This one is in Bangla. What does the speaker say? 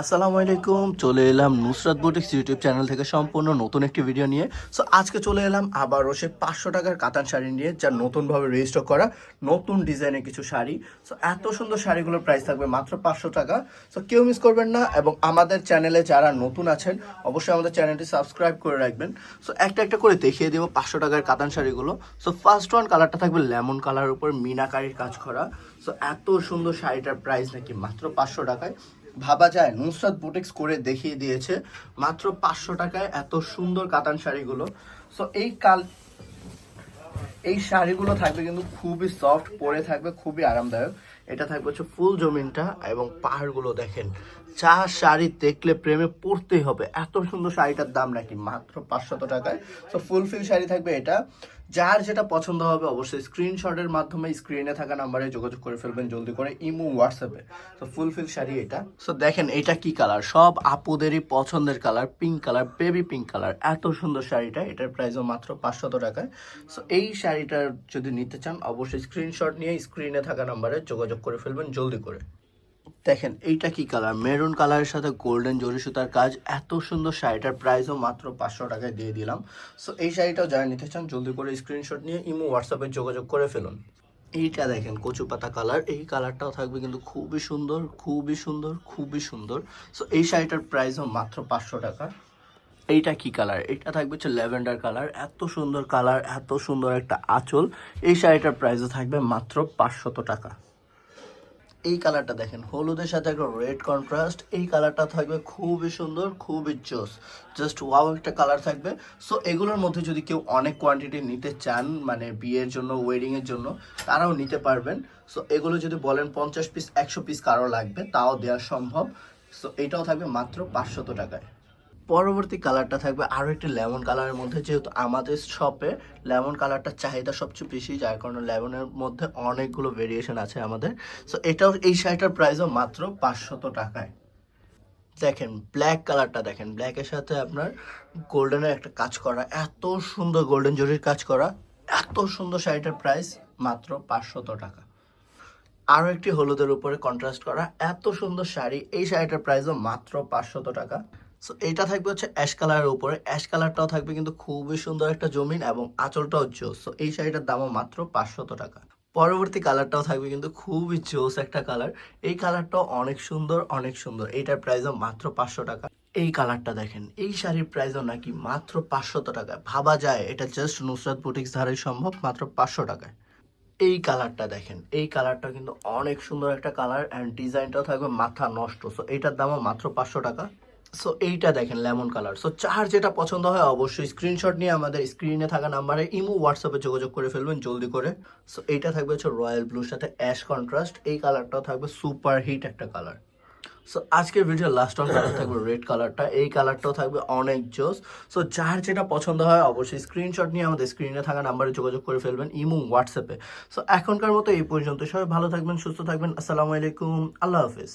আসসালামু আলাইকুম, চলে এলাম নুসরাত বুটিক্স ইউটিউব চ্যানেল থেকে সম্পূর্ণ নতুন একটি ভিডিও নিয়ে। সো আজকে চলে এলাম আবারও সে পাঁচশো টাকার কাতান শাড়ি নিয়ে, যা নতুনভাবে রেজিস্টার করা নতুন ডিজাইনের কিছু শাড়ি। সো এত সুন্দর শাড়িগুলোর প্রাইস থাকবে মাত্র পাঁচশো টাকা। সো কেউ মিস করবেন না এবং আমাদের চ্যানেলে যারা নতুন আছেন, অবশ্যই আমাদের চ্যানেলটি সাবস্ক্রাইব করে রাখবেন। সো একটা একটা করে দেখিয়ে দেবো পাঁচশো টাকার কাতান শাড়িগুলো। সো ফার্স্ট ওয়ান কালারটা থাকবে লেমন কালার উপর, মিনাকারির কাজ করা। সো এত সুন্দর শাড়িটার প্রাইস নাকি মাত্র পাঁচশো টাকায়। ভাবা যায়, নুসরাত বুটিক্স করে দেখিয়ে দিয়েছে। মাত্র পাঁচশো টাকায় এত সুন্দর কাতান শাড়িগুলো। সো এই কাল, এই শাড়িগুলো থাকবে কিন্তু খুবই সফট পরে থাকবে খুবই আরামদায়ক। এটা থাকবে হচ্ছে ফুল জমিনটা এবং পাহাড়গুলো দেখেন। চা শাড়ি দেখলে প্রেমে পড়তেই হবে। এত সুন্দর শাড়িটার দাম নাকি? মাত্র পাঁচশত টাকায়। তো ফুল ফিল শাড়ি থাকবে এটা। যার যেটা পছন্দ হবে অবশ্যই স্ক্রিনশটের মাধ্যমে স্ক্রিনে থাকা নাম্বারে যোগাযোগ করে ফেলবেন, জলদি করে ইমো হোয়াটসঅ্যাপে তো ফুল ফিল শাড়ি এটা। সো দেখেন এটা কি কালার সব আপুদেরই পছন্দের colour pink colour baby pink colour এত সুন্দর শাড়িটা। এটার প্রাইসও মাত্র পাঁচশত টাকায়। সো এই শাড়িটার যদি নিতে চান, অবশ্যই স্ক্রিনশট নিয়ে স্ক্রিনে থাকা নাম্বারে যোগাযোগ করে ফেলবেন, জলদি করে। দেখেন, এইটা কি কালার? মেরুন কালারের সাথে গোল্ডেন জরি সুতার কাজ, এত সুন্দর শাড়িটার প্রাইসও মাত্র পাঁচশো টাকায় দিয়ে দিলাম। সো এই শাড়িটাও যারা নিতে চান, জলদি করে স্ক্রিনশট নিয়ে ইমো হোয়াটসঅ্যাপে যোগাযোগ করে ফেলুন। এইটা দেখেন, কচু পাতা কালার। এই কালারটাও থাকবে কিন্তু খুবই সুন্দর খুবই সুন্দর খুবই সুন্দর। সো এই শাড়িটার প্রাইসও মাত্র পাঁচশো টাকা। এইটা কি কালার? এটা থাকবে হচ্ছে ল্যাভেন্ডার কালার। এত সুন্দর কালার, এত সুন্দর একটা আঁচল। এই শাড়িটার প্রাইসও থাকবে মাত্র পাঁচশত টাকা। এই কালারটা দেখেন, হলুদের সাথে একটা রেড কন্ট্রাস্ট এই কালারটা থাকবে খুবই সুন্দর, খুবই জোস। জাস্ট ওয়াও একটা কালার থাকবে। সো এগুলোর মধ্যে যদি কেউ অনেক কোয়ান্টিটি নিতে চান মানে বিয়ের জন্য ওয়েডিংয়ের জন্য, তারাও নিতে পারবেন। সো এগুলো যদি বলেন পঞ্চাশ পিস একশো পিস কারও লাগবে, তাও দেওয়া সম্ভব। সো এটাও থাকবে মাত্র পাঁচশত টাকায়। পরবর্তী কালারটা থাকবে আরও একটি লেমন কালারের মধ্যে, যেহেতু আমাদের শপে লেমন কালারটার চাহিদা সবচেয়ে বেশি, যার কারণে লেমনের মধ্যে অনেকগুলো ভেরিয়েশন আছে আমাদের। সো এটাও এই শাড়িটার প্রাইসও মাত্র পাঁচশত টাকায়। দেখেন ব্ল্যাক কালারটা দেখেন ব্ল্যাকের সাথে আপনার গোল্ডেনের একটা কাজ করা, এত সুন্দর গোল্ডেন জরির কাজ করা, এত সুন্দর শাড়িটার প্রাইস মাত্র পাঁচশত টাকা। আরও একটি হলুদের উপরে কন্ট্রাস্ট করা, এত সুন্দর শাড়ি, এই শাড়িটার প্রাইসও মাত্র পাঁচশত টাকা। সো এটা থাকবে হচ্ছে অ্যাশ কালারের উপরে। অ্যাশ কালারটাও থাকবে কিন্তু খুবই সুন্দর একটা জমিন এবং আঁচলটাও জোস। সো এই শাড়িটার দামও মাত্র পাঁচশত টাকা। পরবর্তী কালারটাও থাকবে কিন্তু খুবই জোস একটা কালার এই কালারটাও অনেক সুন্দর অনেক সুন্দর। এইটার প্রাইসও মাত্র পাঁচশো টাকা। এই কালারটা দেখেন, এই শাড়ির প্রাইসও নাকি মাত্র পাঁচশত টাকা ভাবা যায়, এটা জাস্ট নুসরাত বুটিক্স ধারাই সম্ভব, মাত্র পাঁচশো টাকায়। এই কালারটা দেখেন, এই কালারটা কিন্তু অনেক সুন্দর একটা কালার অ্যান্ড ডিজাইনটাও থাকবে মাথা নষ্ট। সো এইটার দামও মাত্র পাঁচশো টাকা। সো এইটা দেখেন, লেমন কালার। সো চার যেটা পছন্দ হয় অবশ্যই স্ক্রিনশট নিয়ে আমাদের স্ক্রিনে থাকা নাম্বারে ইমো হোয়াটসঅ্যাপে যোগাযোগ করে ফেলবেন, জলদি করে। সো এইটা থাকবে হচ্ছে রয়্যাল ব্লুর সাথে অ্যাশ কন্ট্রাস্ট এই কালারটাও থাকবে সুপার হিট একটা কালার। সো আজকের ভিডিও লাস্ট অন কালার থাকবে রেড কালারটা। এই কালারটাও থাকবে অনেক জোস। সো যার যেটা পছন্দ হয় অবশ্যই স্ক্রিনশট নিয়ে আমাদের স্ক্রিনে থাকা নাম্বারে যোগাযোগ করে ফেলবেন ইমো হোয়াটসঅ্যাপে সো এখনকার মতো এই পর্যন্ত সবাই ভালো থাকবেন, সুস্থ থাকবেন। আসসালামু আলাইকুম। আল্লাহ হাফিজ।